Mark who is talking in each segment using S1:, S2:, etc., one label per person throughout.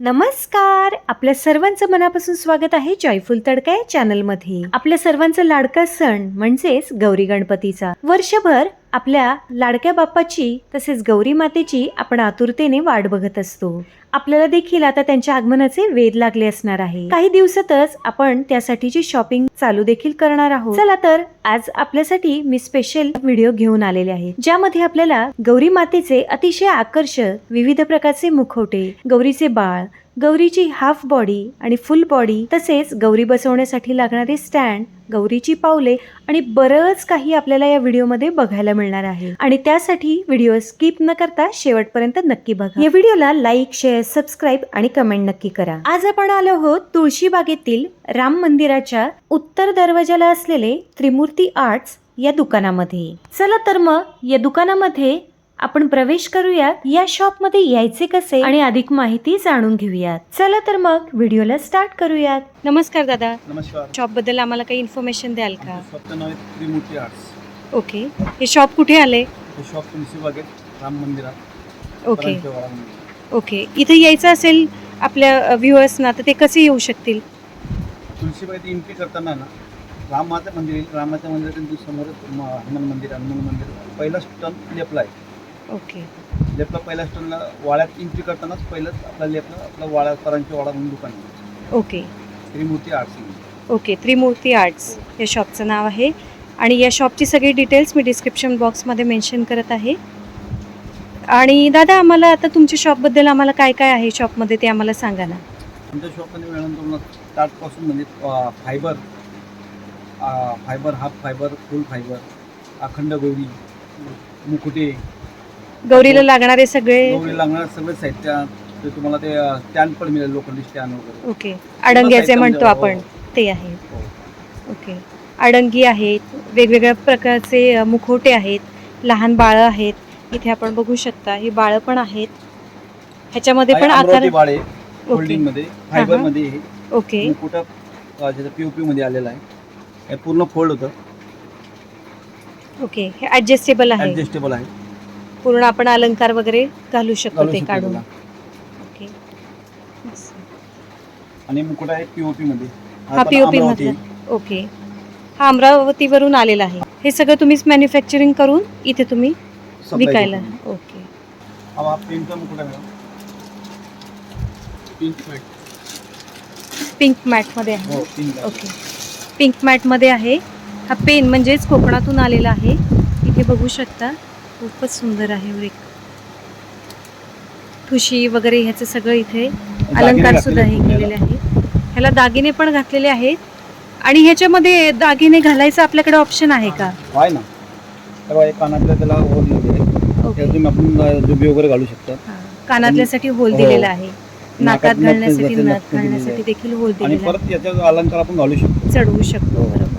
S1: नमस्कार. आपल्या सर्वांचं मनापासून स्वागत आहे जॉयफुल तडका या चॅनलमध्ये आपल्या सर्वांचा लाडका सण म्हणजेच गौरी गणपतीचा. वर्षभर आपल्या लाडक्या बाप्पाची तसेच गौरी मातेची आपण आतुरतेने वाट बघत असतो. आपल्याला देखील आता त्यांच्या आगमनाचे वेध लागले असणार आहे. काही दिवसातच आपण त्यासाठीची शॉपिंग चालू देखील करणार आहोत. चला तर आज आपल्यासाठी मी स्पेशल व्हिडिओ घेऊन आलेले आहे. ज्यामध्ये आपल्याला गौरी मातेचे अतिशय आकर्षक विविध प्रकारचे मुखवटे गौरीचे बाळ गौरीची हाफ बॉडी आणि फुल बॉडी तसेच गौरी बसवण्यासाठी लागणारे स्टँड गौरीची पावले आणि बरंच काही आपल्याला या व्हिडिओमध्ये बघायला मिळणार आहे. आणि त्यासाठी व्हिडिओ स्किप न करता शेवटपर्यंत नक्की बघा. या व्हिडिओला लाईक शेअर सबस्क्राईब आणि कमेंट नक्की करा. आज आपण आलो आहोत तुळशी बागेतील राम मंदिराच्या उत्तर दरवाजाला असलेले त्रिमूर्ती आर्ट्स या दुकानामध्ये. चला तर मग या दुकानामध्ये आपण प्रवेश करूयात. या शॉपमध्ये यायचे कसे? आणि अधिक माहिती जाणून घेऊयात. चला तर मग व्हिडिओला स्टार्ट करूयात. नमस्कार दादा.
S2: नमस्कार.
S1: शॉपबद्दल आम्हाला काही इन्फॉर्मेशन द्याल का?
S2: आमचं शॉपचं नाव आहे त्रिमूर्ती आर्ट्स
S1: ओके हे शॉप कुठे आले
S2: हे शॉप बागेत राम मंदिरात.
S1: ओके. ओके इथे यायचं असेल आपल्या व्ह्युअर्सना तर ते कसे येऊ शकतील?
S2: तुलसी बागेत एंट्री करताना ना राम माता मंदिर येईल. रामाच्या मंदिराच्या समोरच म- हनुमान मंदिर हनुमान मंदिर. पहिला स्टन लेपला आहे
S1: ओके.
S2: लेपला पहिल्या स्टनला वाड्यात एंट्री करतानाच पहिलंच आपला लेपला आपला वाडा परांच्या वाडा म्हणून दुकान आहे.
S1: Okay.
S2: Trimurti arts.
S1: Okay Trimurti arts. या शॉपचं नाव आहे. आणि या शॉपची सगळी डिटेल्स मी डिस्क्रिप्शन बॉक्समध्ये मेन्शन करत आहे. आणि दादा आम्हाला आता तुमच्या शॉपबद्दल आम्हाला काय काय आहे शॉपमध्ये ते आम्हाला सांगा ना.
S2: आमच्या शॉपमध्ये मिळून तुम्हाला स्टार्टपासून म्हणजे fibre fibre half fibre full fibre अखंड गौरी मुकुटे
S1: गौरीला लागणारे सगळे
S2: गौरी लागणार सगळे साहित्य ते तुम्हाला ते पण मिळेल लोखंडी वगैरे.
S1: ओके. अडंग्याचे
S2: साहित्य
S1: म्हणतो
S2: म्हणजे,
S1: आपण ते आहे.
S2: हो.
S1: ओके. अडंगी आहेत वेगवेगळ्या प्रकारचे अ, मुखवटे आहेत लहान बाळं आहेत. इथे आपण बघू शकता ही बाळं पण आहेत. ह्याच्यामध्ये पण आकार
S2: बाळे मध्ये फायबरमध्ये हे.
S1: ओके.
S2: मुकुटा पीओपी मध्ये आलेला आहे. हे पूर्ण फोल्ड होतं.
S1: ओके. हे ऍडजस्टेबल आहे.
S2: ऍडजस्टेबल आहे.
S1: पूर्ण आपण अलंकार वगैरे घालू शकतो
S2: घालू
S1: ते
S2: शकतो
S1: काढून.
S2: त्याला.
S1: ओके.
S2: आणि मुकुटा आहे? पीओपी मध्ये?
S1: हा
S2: पण
S1: पीओपी
S2: अमरावती.
S1: मधला ओके. हा अमरावतीवरून आलेला आहे. हे सगळं तुम्हीच मॅन्युफॅक्चरिंग करून इथे तुम्ही
S2: supply
S1: विकायला.
S2: करतो.
S1: ओके.
S2: हा मुकुटा मिळाला पिंक मॅट
S1: पिंक मॅटमध्ये आहे.
S2: हो पिंक
S1: ओके. पिंक मॅटमध्ये आहे. हा पेन म्हणजेच कोकणातून आलेला आहे. इथे बघू शकता. खूपच सुंदर आहे एक. ठुशी वगैरे ह्याचं सगळं इथे अलंकार सुद्धा हे केलेले आहे ह्याला दागिने पण घातलेले आहेत. आणि ह्याच्यामध्ये दागिने घालायचं आपल्याकडे ऑप्शन आहे का?
S2: आहे ना. तेव्हा एक कानातल्या त्याला होल दिलेले आहे
S1: ओके.
S2: त्यातून आपण जुबी वगैरे घालू शकतो.
S1: हा. कानातल्यासाठी होल
S2: हो.
S1: दिलेला आहे. नाकात
S2: नथ
S1: घालण्यासाठी
S2: दिलेलं
S1: नथ
S2: आहे.
S1: घालण्यासाठी देखील होल
S2: आणि
S1: दिलेला आहे.
S2: परत अलंकार आपण घालू शकतो.
S1: चढवू शकतो बरोबर. आहे.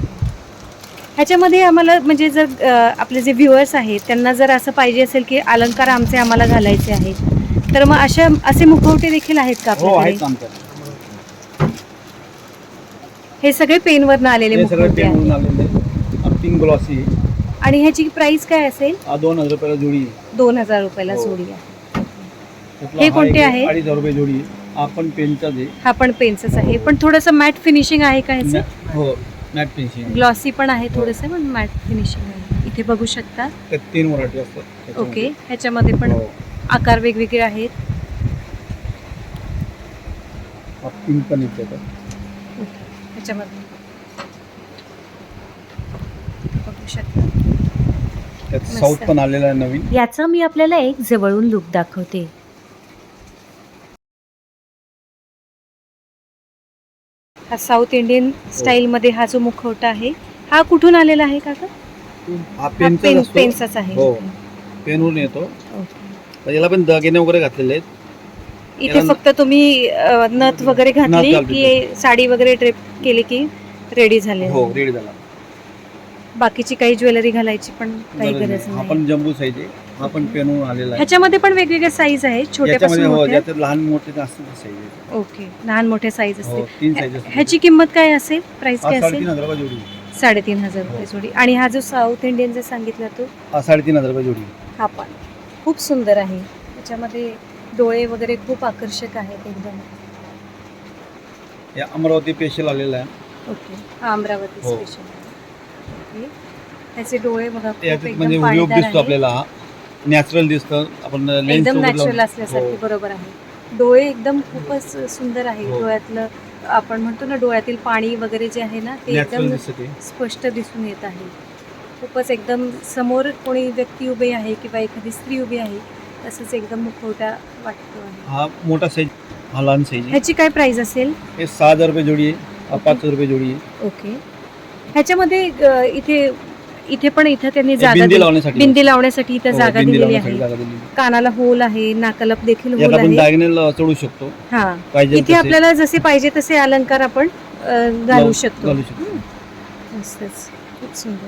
S1: ह्याच्यामध्ये आम्हाला म्हणजे जर आपले जे व्ह्युअर्स आहेत त्यांना जर असं पाहिजे असेल की अलंकार आमचे आम्हाला घालायचे आहेत तर मग अशा असे मुखवटे देखील आहेत का
S2: हो
S1: आपल्याकडे? हे सगळे पेनवरनं आलेले मुखवटे आहेत. आणि ह्याची प्राइस काय असेल?
S2: दोन हजार रुपयाला जोडी.
S1: दोन हजार रुपयाला. जोडी आहे. हे
S2: हा
S1: कोणते आहे?
S2: अडीच हजार रुपये जोडी आहे. हा पण पेनचाच आहे.
S1: हा पण पेनच आहे. पण थोडंसं मॅट फिनिशिंग आहे का ह्याचं?
S2: हो. मॅट पेन्सिल
S1: ग्लॉसी पण आहे थोडंसं पण मॅट फिनिशिंग आहे इथे बघू शकता
S2: त्यात तीन असतात.
S1: ओके ह्याच्यामध्ये पण
S2: हो.
S1: आकार वेगवेगळे आहेत
S2: पिंक पण.
S1: ह्याच्यामध्ये बघू शकता.
S2: साऊथ पण आलेला आहे नवीन
S1: याचा मी आपल्याला एक जवळून लुक दाखवते हा साऊथ इंडियन स्टाईल मध्ये हा जो मुखवटा आहे हा कुठून आलेला आहे काका?
S2: हा
S1: हा
S2: पेनचाच
S1: पेन
S2: असतो.
S1: पेनचाच आहे.
S2: हो. पेनवरून येतो.
S1: ओके.
S2: याला पण दागिने वगैरे घातलेले आहेत.
S1: इथे
S2: याला-
S1: फक्त तुम्ही अ, नथ वगैरे घातली की साडी वगैरे ड्रेप केली की रेडी झाले?
S2: हो रेडी झाला.
S1: बाकीची काही ज्वेलरी घालायची पण काही
S2: गरज नाही. हा
S1: नाही.
S2: पण जम्बू साईज आहे हा पण पेनवरून आलेला आहे.
S1: ह्याच्यामध्ये पण वेगवेगळ्या साईज आहेत छोट्यापासून
S2: याच्यामध्ये हो ज्याच्यात लहान मोठे जास्त साईज आहे
S1: ओके लहान मोठ्या साईज
S2: हो
S1: असतील
S2: तीन साईज
S1: ह्याची किंमत काय असेल? प्राइस काय
S2: साडेतीन
S1: असेल
S2: हजार रुपये जोडी. आहे.
S1: साडेतीन हजार रुपये
S2: हो.
S1: जोडी. आणि हा जो साऊथ इंडियन जे सांगितला तो?
S2: हा साडेतीन हजार रुपये जोडी. आहे.
S1: हा पण. खूप सुंदर आहे. त्याच्यामध्ये डोळे वगैरे खूप आकर्षक आहेत एकदम.
S2: हे अमरावती स्पेशल आलेलं आहे.
S1: ओके हा अमरावती
S2: हो.
S1: Special okay. त्याचे डोळे बघा खूप
S2: याच्यात
S1: एकदम
S2: म्हणजे व्हिडिओ
S1: पाणीदार
S2: दिसतो
S1: आहे.
S2: आपल्याला हा. नॅचरल दिसतं. आपण लेन्स
S1: एकदम नॅचरल असल्यासारखे
S2: हो.
S1: बरोबर आहे. डोळे एकदम खूपच सुंदर आहे.
S2: हो.
S1: डोळ्यातलं आपण म्हणतो ना डोळ्यातील पाणी वगैरे जे आहे ना ते
S2: नॅचरल
S1: एकदम
S2: दिसतं
S1: स्पष्ट दिसून येत आहे. खूपच एकदम समोर कोणी व्यक्ती उभी आहे किंवा एखादी स्त्री उभी आहे तसंच एकदम मुखवटा वाटतो आहे.
S2: हा मोठा साईज हा लहान साईज
S1: ह्याची काय प्राइस असेल?
S2: हे सहा हजार रुपये जोडी आहे हा पाच हजार रुपये जोडी आहे.
S1: ओके. ह्याच्यामध्ये अ, इथे इथे पण इथं त्यांनी जागा
S2: बिंदी
S1: दिली-
S2: लावण्यासाठी
S1: बिंदी लावण्यासाठी. इथं
S2: हो,
S1: जागा
S2: बिंदी
S1: दिलेली
S2: लावण्यासाठी
S1: आहे. कानाला होल आहे नाकाला देखील
S2: यात
S1: होल
S2: आपण
S1: आहे.
S2: चढू शकतो.
S1: हा.
S2: पाहिजे
S1: इथे आपल्याला जसे पाहिजे तसे अलंकार आपण अ, घालू शकतो.
S2: घालू शकतो.
S1: मस्तच खूप सुंदर.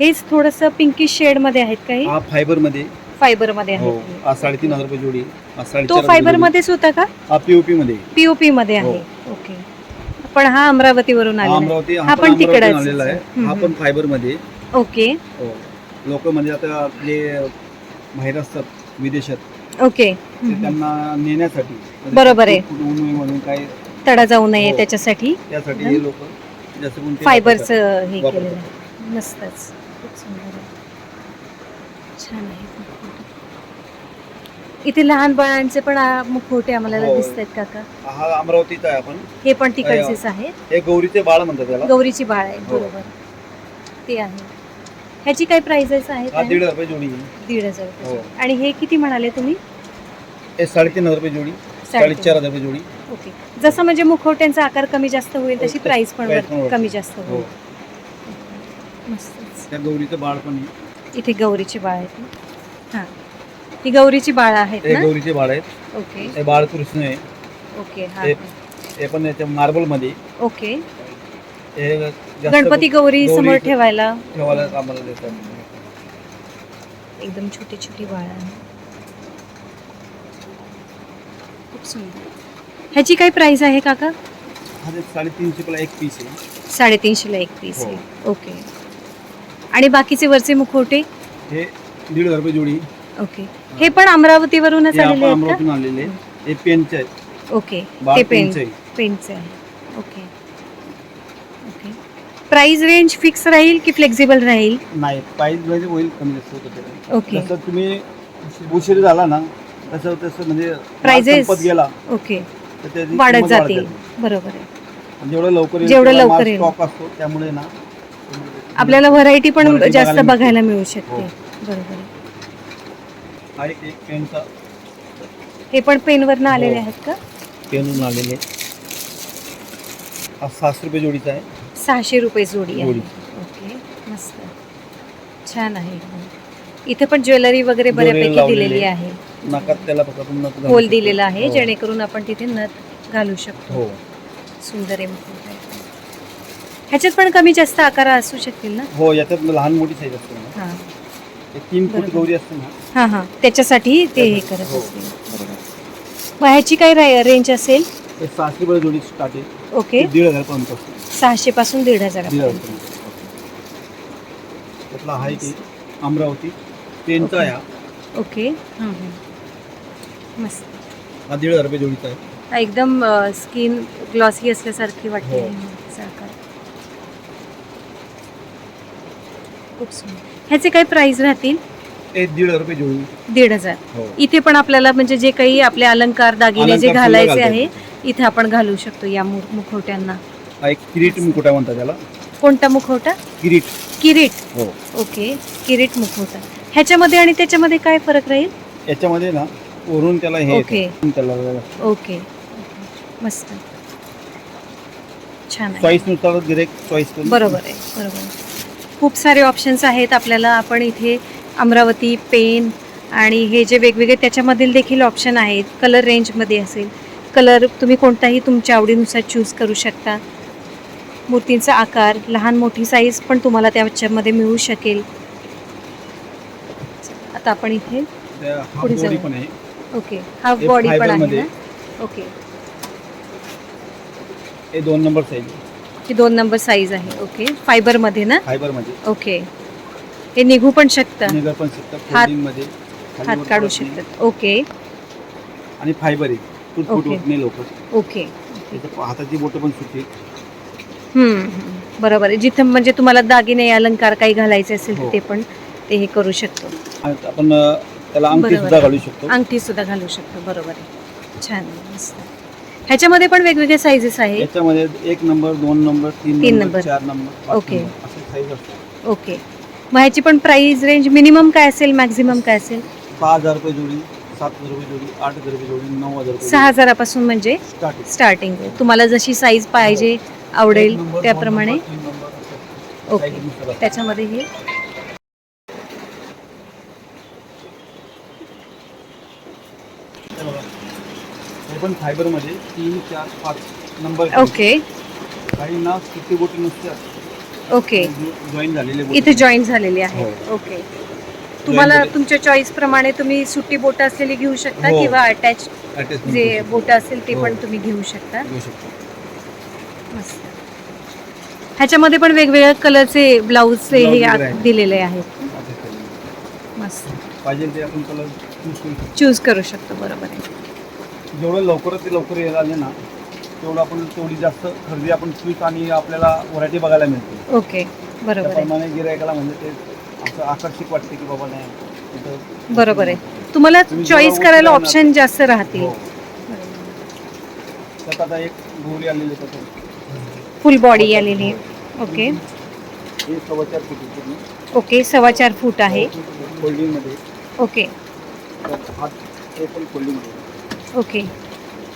S1: हेच थोडस पिंकिश शेडमध्ये आहेत काही?
S2: हा
S1: फायबरमध्ये फायबरमध्ये
S2: हो
S1: आहेत.
S2: हा साडेतीन हजार रुपये जोडी. आहे. हा
S1: तो
S2: साडेचार
S1: फायबर मध्येच होता का.
S2: हा पीओपी मध्ये. आहे.
S1: पीओपी मध्ये आहे.
S2: हो.
S1: ओके पण हा अमरावतीवरून
S2: हा
S1: आलेला आहे.
S2: अमरावती
S1: हा पण तिकडंच.
S2: आलेला आहे.
S1: हम्म,
S2: हा. पण फायबरमध्ये आहे.
S1: ओके.
S2: हो. लोक म्हणजे आता आपले बाहेर असतात विदेशात
S1: ओके.
S2: ते. त्यांना नेण्यासाठी म्हणजे
S1: बरोबर आहे.
S2: कुठं ऊन वगैरे म्हणून काय
S1: तडा जाऊ नये
S2: हो.
S1: त्याच्यासाठी.
S2: त्यासाठी हे लोक जास्त करून ते
S1: फायबरचं
S2: वापरतात.
S1: हे
S2: वापरतात.
S1: केलेलं आहे. मस्तच. खूप सुंदर आहे. छान आहे. इथे लहान बाळांचे पण आ, मुखवटे आम्हाला
S2: हो.
S1: दिसत आहेत काका.
S2: हा अमरावतीचा आहे आपण.
S1: हे पण तिकडचेच आहेत.
S2: हे गौरीचे बाळ म्हणतात त्याला.
S1: गौरीची बाळ आहे.
S2: हो.
S1: बरोबर. ते आहे. ह्याची काय प्राइसेस आहेत?
S2: हा दीड हजार रुपये जोडी आहे.
S1: दीड हजार
S2: हो.
S1: रुपये. आणि हे किती म्हणाले तुम्ही?
S2: हे साडेतीन हजार रुपये जोडी. साडेचार हजार रुपये जोडी.
S1: ओके. जसं म्हणजे मुखवट्यांचा आकार कमी जास्त होईल
S2: हो,
S1: तशी प्राइस पण
S2: price पण
S1: वर-
S2: वाढते.
S1: कमी जास्त
S2: हो.
S1: होईल. मस्तच.
S2: त्या गौरीचं बाळ पण आहे.
S1: इथे गौरीची बाळ आहेत ना हां. ही गौरीची बाळ आहेत
S2: हे
S1: ना?
S2: गौरीचे बाळ आहेत.
S1: ओके.
S2: हे बाळ कृष्ण आहे.
S1: ओके हा.
S2: हे- हे पण याच्या मार्बलमध्ये.
S1: ओके.
S2: हे जास्त
S1: गणपती गौरी
S2: गौरी-
S1: समोर ठेवायला.
S2: ठेवायला कामाला देतात.
S1: एकदम छोटी छोटी बाळ आहे. खूप सुंदर. ह्याची काय प्राइस आहे काका?
S2: हा साडेतीनशे एक पीस आहे.
S1: साडेतीनशेला एक पीस
S2: हो.
S1: आहे ओके आणि बाकीचे वरचे मुखवटे?
S2: हे दीड हजार रुपये जोडी.
S1: ओके हे. पण अमरावतीवरूनच
S2: हे आपण
S1: आलेले आहेत
S2: आलेले हे पेनचे आहेत.
S1: ओके
S2: बाळ
S1: ते पेन
S2: पेनचे आहे.
S1: पेनचे आहे ओके प्राइस रेंज फिक्स राहील की फ्लेक्झिबल राहील?
S2: नाही प्राईस म्हणजे होईल कमी जास्त होतं.
S1: ओके
S2: जसं तुम्ही उशीर झाला ना तसं तसं म्हणजे माल
S1: Prices.
S2: संपत गेला
S1: ओके
S2: तर त्याची
S1: वाढत
S2: किंमत
S1: जातील.
S2: जाते.
S1: बरोबर आहे.
S2: आणि जेवढं लवकर येईल
S1: जेवढं
S2: तेवढा
S1: लवकर येईल.
S2: स्टॉक असतो त्यामुळे ना
S1: आपल्याला व्हरायटी पण
S2: Variety
S1: जास्त
S2: बघायला
S1: मिळू शकते.
S2: हो.
S1: बरोबर आहे.
S2: हा एक एक पेनचा
S1: हे पण पेनवरनं
S2: हो.
S1: आलेले आहेत का?
S2: पेनून आलेले. हा रुपये जोडीचा आहे.
S1: सहाशे रुपये जोडी आहे. ओके मस्त छान आहे. इथे पण ज्वेलरी वगैरे बऱ्यापैकी दिलेली
S2: आहे. नाकात त्याला फक्त
S1: होल. दिलेला आहे
S2: हो.
S1: जेणेकरून आपण तिथे नथ घालू शकतो
S2: हो
S1: सुंदर आहे. ह्याच्यात पण कमी जास्त आकार असू शकतील ना
S2: हो याच्यात लहान मोठी साईज असते ना
S1: हां
S2: तीन फूट. गौरी असते ना
S1: हां हां त्याच्यासाठी ते हे करत
S2: हो.
S1: असतील ह्याची काय रेंज असेल
S2: सहाशे रुपये जोडी स्टार्ट आहे.
S1: ओके.
S2: दीड हजार पर्यंत
S1: सहाशे पासून दीड
S2: दीड हजार
S1: हजारापर्यंत
S2: पर्यंत त्यातला आहे की अमरावती. पेनचा आहे हा.
S1: ओके. हं, हं. मस्त.
S2: हा दीड हजार रुपये जोडीचा आहे.
S1: हा एकदम स्किन ग्लॉसी असल्यासारखी वाटते.
S2: हो.
S1: ह्याचा आकार. खूप सुंदर. ह्याचे काय प्राइस राहतील?
S2: ते दीड हजार रुपये जोडी.
S1: दीड हजार.
S2: हो.
S1: इथे पण आपल्याला म्हणजे जे काही आपले अलंकार दागिने जे
S2: अलंकार सुद्धा
S1: घालायचे
S2: घालता
S1: आहे
S2: येतात.
S1: इथे आपण घालू शकतो या मु- मुखवट्यांना.
S2: हा एक किरीट मुकुटा म्हणतात त्याला
S1: कोणता मुखवटा?
S2: किरीट.
S1: किरीट.
S2: हो.
S1: ओके. किरीट मुखवटा. ह्याच्यामध्ये आणि त्याच्यामध्ये काय फरक राहील?
S2: याच्यामध्ये ना वरून त्याला हे
S1: ओके.
S2: त्याला
S1: ओके. मस्त. छान आहे.
S2: चॉईसनुसार डिरेक्ट चॉईस करून.
S1: बरोबर आहे बरोबर आहे. खूप सारे ऑप्शन्स आहेत आपल्याला. आपण इथे अमरावती पेन आणि हे जे वेगवेगळे त्याच्यामधील देखील ऑप्शन आहेत. कलर रेंजमध्ये असेल. कलर तुम्ही कोणताही तुमच्या आवडीनुसार चूज करू शकता. मूर्तींचा आकार लहान मोठी साईज पण तुम्हाला त्याच्यामध्ये मिळू शकेल. आता आपण इथे पुढे
S2: बॉडी
S1: जाऊ. ओके हाफ बॉडी पण आहे
S2: मध्ये.
S1: ना? ओके
S2: हे दोन नंबर साईज
S1: ही दोन नंबर साईज आहे. ओके फायबरमध्ये ना?
S2: फायबरमध्ये.
S1: ओके हे निघू पण शकतं.
S2: निघा पण शकतं.
S1: हात-
S2: मध्ये.
S1: हात काढू. शकतात. ओके
S2: आणि फायबर आहे. होत नाही लवकर.
S1: ओके
S2: त्याचं हाताची बोटं पण सुटते
S1: हम्म, हम्म. बरोबर आहे. जिथं म्हणजे तुम्हाला दागिने अलंकार काही घालायचे असेल तर
S2: हो.
S1: ते पण ते हे करू शकतो.
S2: आणि आपण अं, त्याला अंगठी
S1: बरोबर.
S2: सुद्धा घालू शकतो.
S1: अंगठी सुद्धा घालू शकतो. बरोबर आहे. छान मस्त. ह्याच्यामध्ये पण वेगवेगळे साईजेस आहे
S2: याच्यामध्ये एक नंबर दोन नंबर तीन
S1: तीन
S2: नंबर
S1: नंबर.
S2: चार नंबर पाच
S1: ओके.
S2: नंबर असे साईज असतात.
S1: ओके मग ह्याची पण प्राइस रेंज मिनिमम काय असेल मॅक्झिमम काय असेल?
S2: सहा हजार रुपये जोडी. सात आठ नऊ हजार
S1: सहा हजारापासून म्हणजे
S2: स्टार्टिंग
S1: स्टार्टिंग आहे तुम्हाला जशी साईज पाहिजे आवडेल त्याप्रमाणे. ओके. त्याच्यामध्ये हे.
S2: हे पण फायबरमध्ये तीन चार पाच नंबर
S1: ओके.
S2: काही ना नसतात
S1: ओके.
S2: जॉईन झालेले.
S1: इथे जॉईन झालेली आहे
S2: हो.
S1: ओके. तुम्हाला. तुमच्या चॉईस प्रमाणे तुम्ही सुट्टी बोट असलेली घेऊ शकता
S2: हो.
S1: किंवा अटॅच जे. बोट असेल ते
S2: हो.
S1: पण तुम्ही घेऊ शकता
S2: घेऊ शकतो
S1: मस्त ह्याच्यामध्ये पण वेगवेगळ्या कलरचे ब्लाऊज हे
S2: Blouse वगैरे
S1: आत
S2: आहेत.
S1: दिलेले आहेत. मस्त
S2: पाहिजे ते आपण कलर चूज करू शकतो
S1: चूज करू शकतो बरोबर आहे
S2: जेवढं लवकरात ते लवकर यायला आले ना तेवढं आपण तेवढी जास्त खरेदी आपण क्विक आणि आपल्याला व्हरायटी बघायला मिळते
S1: ओके बरोबर आहे
S2: त्याप्रमाणे गिरायकाला म्हणजे ते असं आकर्षक वाटते की बाबा नाही
S1: बरोबर आहे. तुम्हाला
S2: तुम्ही
S1: चॉईस
S2: जेव्हा
S1: करायला
S2: उतरणार-
S1: ऑप्शन जास्त राहतील.
S2: हो. त्यात आता एक गोरी आलेली आहे त्याच्यात.
S1: फुल बॉडी आलेली आहे. ओके
S2: हे फुटी पूर्ण.
S1: ओके सव्वा चार फूट आहे.
S2: फोल्डिंगमध्ये.
S1: ओके
S2: त्यात हात हे पण फोल्डिंगमध्ये.
S1: ओके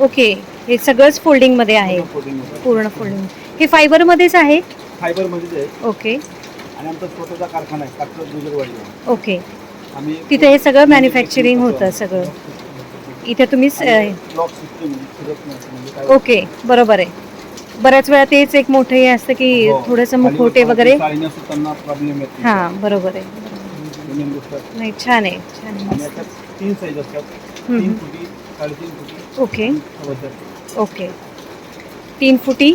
S1: ओके हे सगळंच फोल्डिंगमध्ये आहे.
S2: फोल्डिंगमध्ये
S1: पूर्ण फोल्डिंग हे फायबरमध्येच आहे?
S2: फायबरमध्येच आहे.
S1: ओके
S2: आणि आमचा स्वतःचा कारखाना आहे कात्रज गुजरवाडी.
S1: ओके
S2: आम्ही
S1: तिथे हे सगळं मॅन्युफॅक्चरिंग होतं सगळं इथे तुम्ही
S2: ब्लॉक सिस्टम म्हणजे काय
S1: ओके बरोबर आहे बऱ्याच वेळा तेच एक मोठं हे असतं की
S2: हो.
S1: थोडंसं मुखवटे
S2: वरती
S1: वगैरे
S2: प्रॉब्लेम येतो
S1: हां बरोबर आहे
S2: गोष्ट.
S1: नाही छान आहे छान आहे
S2: आणि
S1: मस्त.
S2: याच्यात तीन साईज असतात
S1: हम्म.
S2: तीन फुटी साडेतीन फुटी
S1: ओके
S2: सव्वा चार.
S1: ओके तीन फुटी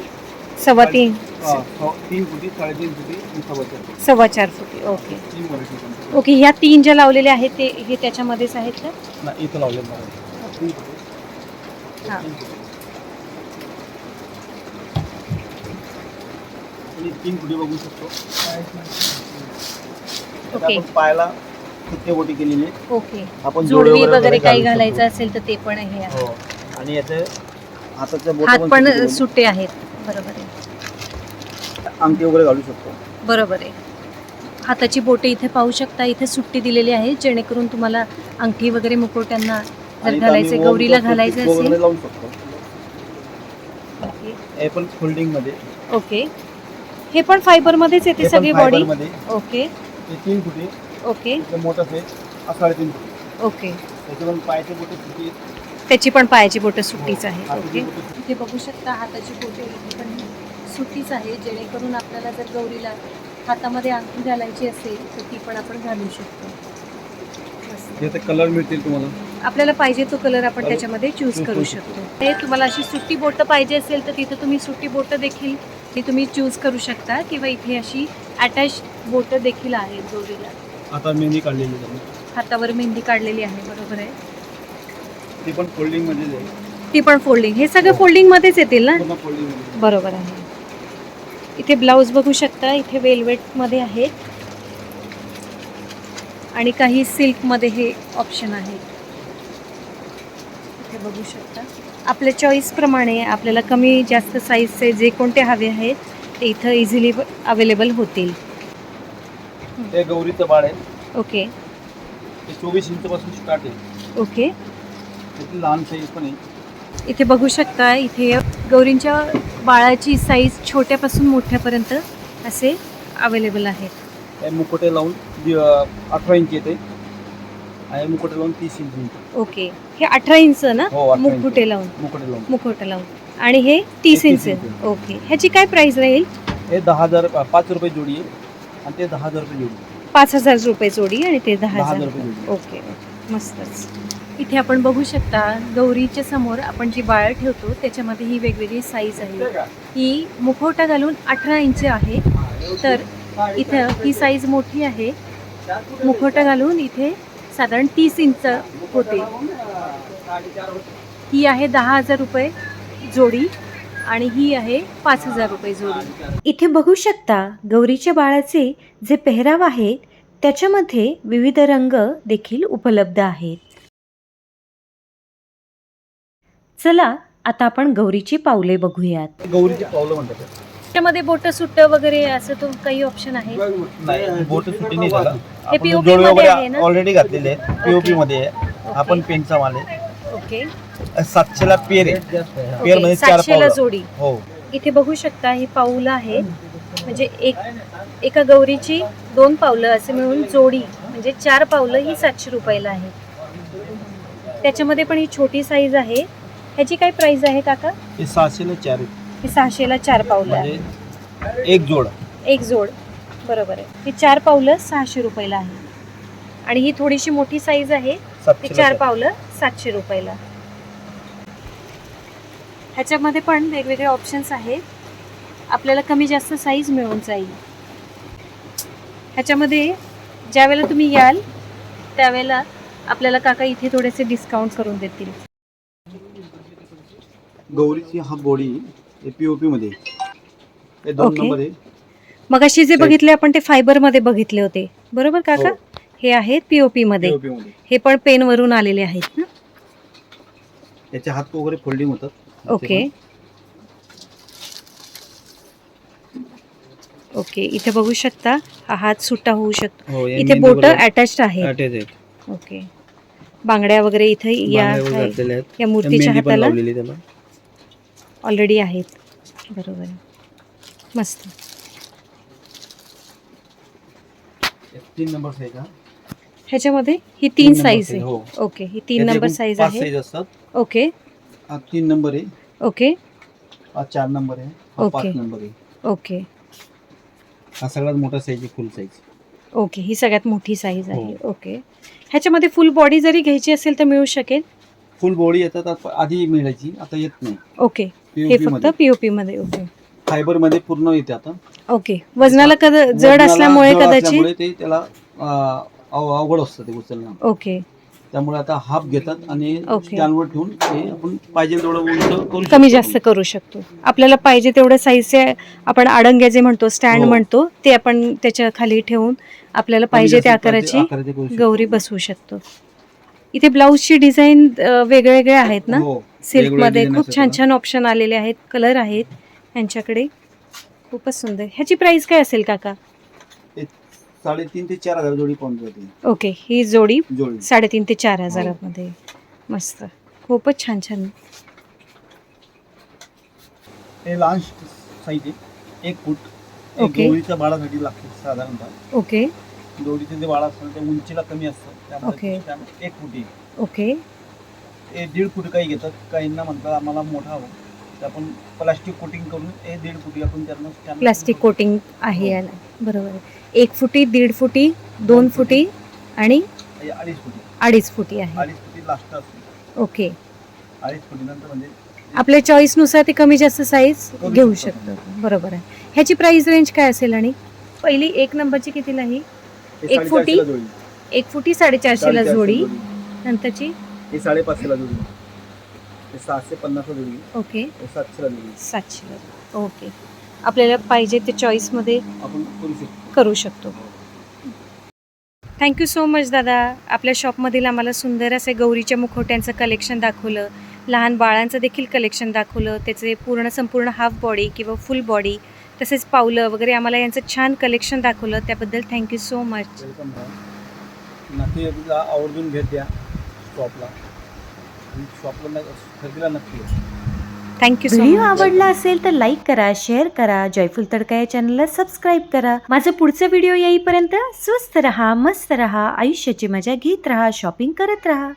S1: सव्वा तीन
S2: हा, तीन फुटी साडेतीन फुटी आणि सव्वा चार
S1: सव्वा चार फुटी ओके.
S2: तीन व्हरायटी
S1: ओके ह्या तीन ज्या लावलेल्या आहेत ते हे त्याच्यामध्येच आहेत
S2: इथं बघा तीन फुटी.
S1: हां.
S2: तीन बघू शकतो.
S1: ओके.
S2: आपण पायाला सुट्टे बोटी केलेली आहे.
S1: ओके.
S2: आपण
S1: जोडवी वगैरे काही
S2: घालू
S1: घालायचं. असेल तर ते पण हे आहे.
S2: हो. आणि याचे हाताच्या बोट
S1: हात पण सुट्टे आहेत. बरोबर आहे.
S2: अंगठी वगैरे घालू शकतो.
S1: बरोबर आहे. हाताची बोटे इथे पाहू शकता इथे सुट्टी दिलेली आहे जेणेकरून तुम्हाला अंगठी वगैरे मुकोट्यांना जर
S2: आणि इथं
S1: घालायचे गौरीला घालायचं
S2: वगैरे
S1: असेल.
S2: लावू शकतो.
S1: ओके.
S2: हे पण फोल्डिंगमध्ये
S1: ओके. हे पण फायबर मध्येच येते
S2: हे पण
S1: सगळी बॉडी?
S2: मध्ये
S1: ओके.
S2: तीन फुटी.
S1: ओके.
S2: ते मोठं आहे हा साडेतीन फुटी.
S1: ओके.
S2: त्याचे पण पायाचे फुटी
S1: त्याची पण पायाची बोटं सुट्टीच आहे.
S2: हाताची
S1: ओके.
S2: बोटं.
S1: इथे बघू शकता हाताची बोटे इथे पण सुट्टीच आहे. जेणेकरून आपल्याला जर गौरीला हातामध्ये अंगठी घालायची असेल तर ती पण आपण घालू शकतो.
S2: याचे कलर मिळतील तुम्हाला.
S1: आपल्याला पाहिजे तो कलर आपण त्याच्यामध्ये चूज करू शकतो. हे तुम्हाला अशी सुट्टी बोटं पाहिजे असेल तर तिथे तुम्ही सुट्टी बोटं देखील ती तुम्ही चूज करू शकता किंवा इथे अशी अटॅच बोटं देखील आहेत गौरीला.
S2: आता मेहंदी काढलेली आहे.
S1: हातावर मेहंदी काढलेली आहे बरोबर आहे.
S2: ती पण फोल्डिंगमध्ये
S1: ती पण फोल्डिंग हे सगळं
S2: हो.
S1: फोल्डिंग मध्येच येतील ना? बरोबर आहे. इथे ब्लाऊज बघू शकता इथे वेलवेटमध्ये आहेत आणि काही सिल्कमध्ये हे ऑप्शन आहेत इथे बघू शकता. आपल्या चॉईसप्रमाणे आपल्याला कमी जास्त साईजचे जे कोणते हवे आहेत ते इथं इझिली अवेलेबल होतील.
S2: ते गौरीचं बाळ आहे
S1: ओके
S2: चोवीस इंच पासून स्टार्ट आहे.
S1: ओके
S2: लहान साईज पण आहे.
S1: इथे बघू शकता इथे गौरींच्या बाळाची साईज छोट्यापासून मोठ्यापर्यंत असे अवेलेबल आहेत.
S2: हे मुकुटे लावून अठरा इंच येते. आणि मुकुटे लावून तीस इंच.
S1: ओके हे अठरा इंच ना?
S2: हो.
S1: मुकुटे लावून.
S2: मुकुटे लावून.
S1: मुखवटा लावून. आणि हे तीस इंच
S2: 30 इंच.
S1: ओके ह्याची काय प्राइस राहील?
S2: हे दहा हजार पाच रुपये जोडी आहे. आणि ते दहा हजार रुपये जोडी
S1: पाच हजार रुपये जोडी आणि ते दहा
S2: हजार.
S1: ओके मस्तच. इथे आपण बघू शकता गौरीच्या समोर आपण जी बाळ ठेवतो त्याच्यामध्ये ही वेगवेगळी साईज आहे. ही मुखवटा घालून अठरा इंच आहे. तर इथं ही साईज मोठी आहे. मुखवटा घालून इथे साधारण तीस इंच होते. ही आहे दहा हजार रुपये जोडी आणि ही आहे पाच हजार रुपये जोडी. इथे बघू शकता गौरीच्या बाळाचे जे पेहराव आहेत त्याच्यामध्ये विविध रंग देखील उपलब्ध आहेत. चला आता आपण गौरीची पावले बघूयात.
S2: गौरीचे पावलं म्हणतात.
S1: त्याच्यामध्ये बोट सुट्ट वगैरे असं तो काही ऑप्शन आहे?
S2: नाही बोट सुट्टी नाही झाला. आपण
S1: POP
S2: जोडवे
S1: मध्ये आहे
S2: वगैरे
S1: ना?
S2: ऑलरेडी घातलेले आहेत. पीओपी मध्ये आहे. हा पण पेनचा माल आहे
S1: ओके
S2: सातशेला पेर आहे. पेरमध्ये चार
S1: सातशेला
S2: पावलं
S1: जोडी.
S2: हो.
S1: इथे बघू शकता ही पाऊलं आहेत म्हणजे एक एका गौरीची दोन पावलं असे मिळून जोडी म्हणजे चार पावलं ही सातशे रुपयाला आहे. त्याच्यामध्ये पण ही छोटी साईज आहे. ह्याची काय प्राइस आहे काका?
S2: हे सहाशेला चार आहे.
S1: ही सहाशेला चार पावलं आहे.
S2: म्हणजे एक जोड.
S1: एक जोड. बरोबर आहे. ही चार पावलं सहाशे रुपयाला आहे. आणि ही थोडीशी मोठी साईज आहे. ती
S2: सातशेला
S1: चार. पावलं सातशे रुपयाला. ह्याच्यामध्ये पण वेगवेगळे ऑप्शन्स आहेत. आपल्याला कमी जास्त साईज मिळून जाईल. ह्याच्यामध्ये ज्या वेळेला तुम्ही याल त्यावेळेला आपल्याला काका इथे थोडेसे डिस्काउंट करून देतील.
S2: गौरीची हा बॉडी पीओपी मध्ये आहे. हे दोन
S1: Okay.
S2: नंबर आहे
S1: मग अशी जे. बघितले आपण ते फायबरमध्ये बघितले होते बरोबर काका
S2: हो.
S1: हे आहेत पीओपी मध्ये
S2: पीओपी मध्ये
S1: हे पण पेन वरून आलेले आहेत ना
S2: याचे हात वगैरे फोल्डिंग होतात
S1: ओके ओके इथे बघू शकता हा हात सुट्टा होऊ शकतो
S2: हो, या
S1: इथे बोट
S2: बरोबर
S1: अटॅच्ड आहेत
S2: attach आहेत.
S1: ओके बांगड्या वगैरे इथे या
S2: बांगड्या वगैरे
S1: आहे.
S2: घातलेल्या आहेत.
S1: या
S2: त्या
S1: मूर्तीच्या
S2: मेहंदी पण
S1: हाताला
S2: लावलेली त्याला
S1: ऑलरेडी आहेत. बरोबर आहे. मस्त.
S2: तीन नंबर आहे
S1: ह्याच्यामध्ये ही तीन साईज
S2: आहे,
S1: आहे.
S2: हो.
S1: ओके ही तीन नंबर साईज आहे.
S2: असतात.
S1: ओके
S2: तीन नंबर आहे.
S1: ओके
S2: चार नंबर आहे.
S1: ओके.
S2: पाच नंबर आहे.
S1: ओके
S2: हा सगळ्यात मोठा साईज आहे फुल साईज
S1: ओके ही सगळ्यात मोठी साईज आहे.
S2: हो.
S1: ओके ह्याच्यामध्ये फुल बॉडी जरी घ्यायची असेल तर मिळू शकेल.
S2: फुल बॉडी येतात आधी मिळायची आता येत नाही.
S1: ओके हे फक्त
S2: मध्ये.
S1: पीओपी मध्ये ओके
S2: फायबरमध्ये पूर्ण येते आता.
S1: ओके वजनाला कद जड
S2: वजनाला
S1: असल्यामुळे
S2: जड
S1: कदाचित
S2: असल्यामुळे ते त्याला अं, अव- अवघड असतं ते उचलणं.
S1: ओके
S2: त्यामुळे आता हाफ घेतात आणि
S1: ओके.
S2: स्टँडवर ठेवून ते आपण पाहिजे तेवढं उंच करू
S1: कमी. जास्त करू शकतो. आपल्याला पाहिजे तेवढ्या साईजचे आपण आडंग्या जे म्हणतो स्टँड
S2: हो.
S1: म्हणतो ते आपण त्याच्याखाली ठेवून आपल्याला पाहिजे त्या आकाराची
S2: आकाराचे करू शकतो.
S1: गौरी बसवू शकतो. इथे ब्लाऊजची डिझाईन वेगळे वेगळे आहेत ना?
S2: हो,
S1: सिल्क
S2: वेगवेगळ्या
S1: मध्ये
S2: design
S1: खूप
S2: असतात.
S1: छान. छान ऑप्शन आलेले आहेत. कलर आहेत यांच्याकडे. खूपच सुंदर. ह्याची प्राइस काय असेल काका?
S2: साडेतीन ते चार हजार जोडी पाहून जाते.
S1: ओके ही जोडी
S2: जोडी.
S1: साडेतीन ते
S2: हो.
S1: चार हजारामध्ये. मस्त. खूपच छान छान
S2: हे लहान साईज आहे. एक फूट. एक बाळासाठी लागते साधारणतः.
S1: ओके
S2: गौरीचे जे बाळ असतं ते उंचीला कमी असतं त्यामुळे एक फूट.
S1: ओके.
S2: हे दीड फूट काही घेतात. काहींना म्हणतात आम्हाला मोठा हवं. तर आपण प्लास्टिक कोटिंग करून हे दीड फुटी आपण त्यांना stand
S1: प्लास्टिक कोटिंग आहे याला बरोबर आहे. एक फुटी दीड फुटी दोन फुटी आणि
S2: हे अडीच फुटी.
S1: अडीच फुटी आहे.
S2: अडीच फुटी लास्ट असते.
S1: ओके.
S2: अडीच फुटी नंतर म्हणजे
S1: आपल्या चॉईसनुसार ते कमी जास्त साईज घेऊ
S2: शकतो.
S1: शकतो. बरोबर आहे. ह्याची प्राइस रेंज काय असेल आणि? पहिली एक नंबरची कितीला ही
S2: हे
S1: एक फुटी? एक फुटी साडेचारशेला
S2: साडेचारशेला
S1: जोडी. नंतरची?
S2: हे साडेपाचशेला जोडी हे सहाशे पन्नासला जोडी
S1: ओके.
S2: हे सातशेला जोडी
S1: सातशेला. ओके. आपल्याला पाहिजे ते चॉईसमध्ये
S2: आपण करू शकतो.
S1: करू शकतो. थँक्यू सो मच दादा. आपल्या शॉपमधील आम्हाला सुंदर असे गौरीच्या मुखवट्यांचं कलेक्शन दाखवलं. लहान बाळांचं देखील कलेक्शन दाखवलं. त्याचे पूर्ण संपूर्ण हाफ बॉडी किंवा फुल बॉडी तसेच पावलं वगैरे आम्हाला यांचं छान कलेक्शन दाखवलं. त्याबद्दल थँक्यू सो मच
S2: वेलकम नक्की एकदा आवर्जून भेट द्या शॉपला आणि शॉपला खरेदीला नक्की या.
S1: थँक्यू सो
S3: व्हिडिओ
S1: मच
S3: आवडला असेल तर लाईक करा शेअर करा जयफुल तडका या चॅनलला सबस्क्राईब करा. माझं पुढचं व्हिडिओ येईपर्यंत स्वस्त रहा मस्त रहा आयुष्याची मजा घेत रहा शॉपिंग करत रहा.